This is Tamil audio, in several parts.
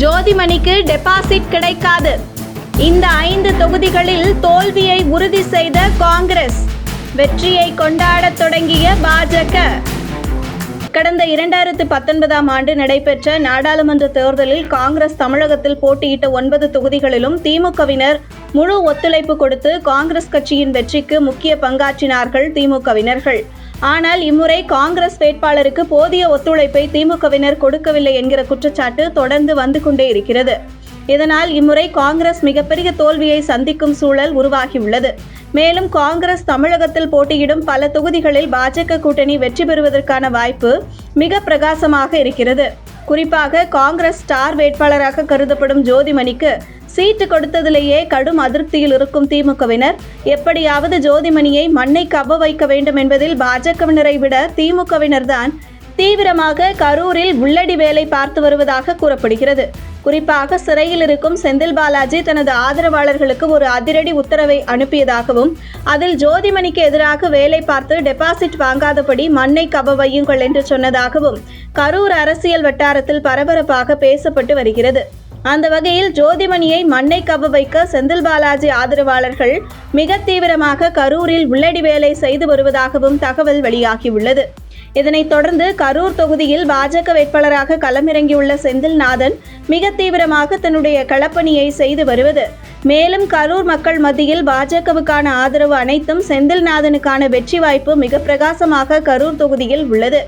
ஜோதிமணிக்கு டெபாசிட் கிடைக்காது. இந்த ஐந்து தொகுதிகளில் தோல்வியை உறுதி செய்த காங்கிரஸ் வெற்றியை கொண்டாடத் தொடங்கிய பாஜக. கடந்த இரண்டாயிரத்து பத்தொன்பதாம் ஆண்டு நடைபெற்ற நாடாளுமன்ற தேர்தலில் காங்கிரஸ் தமிழகத்தில் போட்டியிட்ட ஒன்பது தொகுதிகளிலும் திமுகவினர் முழு ஒத்துழைப்பு கொடுத்து காங்கிரஸ் கட்சியின் வெற்றிக்கு முக்கிய பங்காற்றினார்கள் திமுகவினர்கள். ஆனால் இம்முறை காங்கிரஸ் வேட்பாளருக்கு போதிய ஒத்துழைப்பை திமுகவினர் கொடுக்கவில்லை என்கிற குற்றச்சாட்டு தொடர்ந்து வந்து கொண்டே இருக்கிறது. இதனால் இம்முறை காங்கிரஸ் மிகப்பெரிய தோல்வியை சந்திக்கும் சூழல் உருவாகியுள்ளது. மேலும் காங்கிரஸ் தமிழகத்தில் போட்டியிடும் பல தொகுதிகளில் பாஜக கூட்டணி வெற்றி பெறுவதற்கான வாய்ப்பு மிக பிரகாசமாக இருக்கிறது. குறிப்பாக காங்கிரஸ் ஸ்டார் வேட்பாளராக கருதப்படும் ஜோதிமணிக்கு சீட்டு கொடுத்ததிலேயே கடும் அதிருப்தியில் இருக்கும் திமுகவினர் எப்படியாவது ஜோதிமணியை மண்ணை கவ்வ வைக்க வேண்டும் என்பதில் பாஜகவினரை விட திமுகவினர்தான் தீவிரமாக கரூரில் உள்ளடி வேலை பார்த்து வருவதாக கூறப்படுகிறது. குறிப்பாக சிறையில் இருக்கும் செந்தில் பாலாஜி தனது ஆதரவாளர்களுக்கு ஒரு அதிரடி உத்தரவை அனுப்பியதாகவும் அதில் ஜோதிமணிக்கு எதிராக வேலை பார்த்து டெபாசிட் வாங்காதபடி மண்ணை கவ வையுங்கள் என்று சொன்னதாகவும் கரூர் அரசியல் வட்டாரத்தில் பரபரப்பாக பேசப்பட்டு வருகிறது. அந்த வகையில் ஜோதிமணியை மண்ணை கவ வைக்க செந்தில் பாலாஜி ஆதரவாளர்கள் மிக தீவிரமாக கரூரில் உள்ளடி வேலை செய்து வருவதாகவும் தகவல் வெளியாகியுள்ளது. இதனைத் தொடர்ந்து கரூர் தொகுதியில் பாஜக வேட்பாளராக களமிறங்கியுள்ள செந்தில்நாதன் மிக தீவிரமாக தன்னுடைய களப்பணியை செய்து வருவது. மேலும் கரூர் மக்கள் மத்தியில் பாஜகவுக்கான ஆதரவு அனைத்தும் செந்தில்நாதனுக்கான வெற்றி வாய்ப்பு மிக பிரகாசமாக கரூர் தொகுதியில் உள்ளது.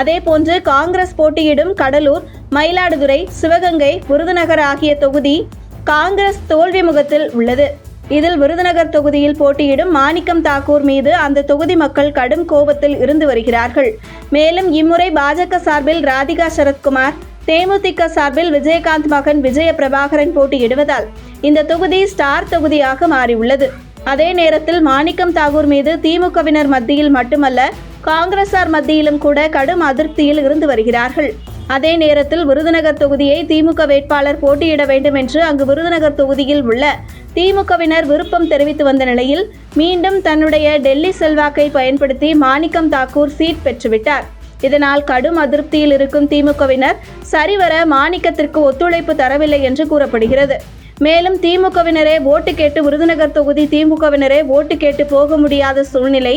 அதேபோன்று காங்கிரஸ் போட்டியிடும் கடலூர் மயிலாடுதுறை சிவகங்கை விருதுநகர் ஆகிய தொகுதி காங்கிரஸ் தோல்வி முகத்தில் உள்ளது. இதில் விருதுநகர் தொகுதியில் போட்டியிடும் மாணிக்கம் தாக்கூர் மீது அந்த தொகுதி மக்கள் கடும் கோபத்தில் இருந்து வருகிறார்கள். மேலும் இம்முறை பாஜக சார்பில் ராதிகா சரத்குமார் தேமுதிக சார்பில் விஜயகாந்த் மகன் விஜய பிரபாகரன் போட்டியிடுவதால் இந்த தொகுதி ஸ்டார் தொகுதியாக மாறியுள்ளது. அதே நேரத்தில் மாணிக்கம் தாகூர் மீது திமுகவினர் மத்தியில் மட்டுமல்ல காங்கிரசார் மத்தியிலும் கூட கடும் அதிருப்தியில் இருந்து வருகிறார்கள். அதே நேரத்தில் விருதுநகர் தொகுதியை திமுக வேட்பாளர் போட்டியிட வேண்டும் என்று அங்கு விருதுநகர் தொகுதியில் உள்ள திமுகவினர் விருப்பம் தெரிவித்து வந்த நிலையில் மீண்டும் தன்னுடைய டெல்லி செல்வாக்கை பயன்படுத்தி மாணிக்கம் தாக்கூர் சீட் பெற்றுவிட்டார். இதனால் கடும் அதிருப்தியில் இருக்கும் திமுகவினர் சரிவர மாணிக்கத்திற்கு ஒத்துழைப்பு தரவில்லை என்று கூறப்படுகிறது. மேலும் திமுகவினரே ஓட்டு கேட்டு விருதுநகர் தொகுதி திமுகவினரே ஓட்டு கேட்டு போக முடியாத சூழ்நிலை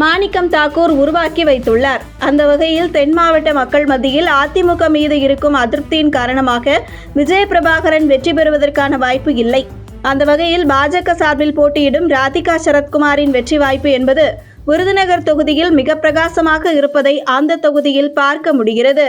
மாணிக்கம் தாக்கூர் உருவாக்கி வைத்துள்ளார். அந்த வகையில் தென் மாவட்ட மக்கள் மத்தியில் அதிமுக மீது இருக்கும் அதிருப்தியின் காரணமாக விஜய பிரபாகரன் வெற்றி பெறுவதற்கான வாய்ப்பு இல்லை. அந்த வகையில் பாஜக சார்பில் போட்டியிடும் ராதிகா சரத்குமாரின் வெற்றி வாய்ப்பு என்பது விருதுநகர் தொகுதியில் மிக பிரகாசமாக இருப்பதை அந்த தொகுதியில் பார்க்க முடிகிறது.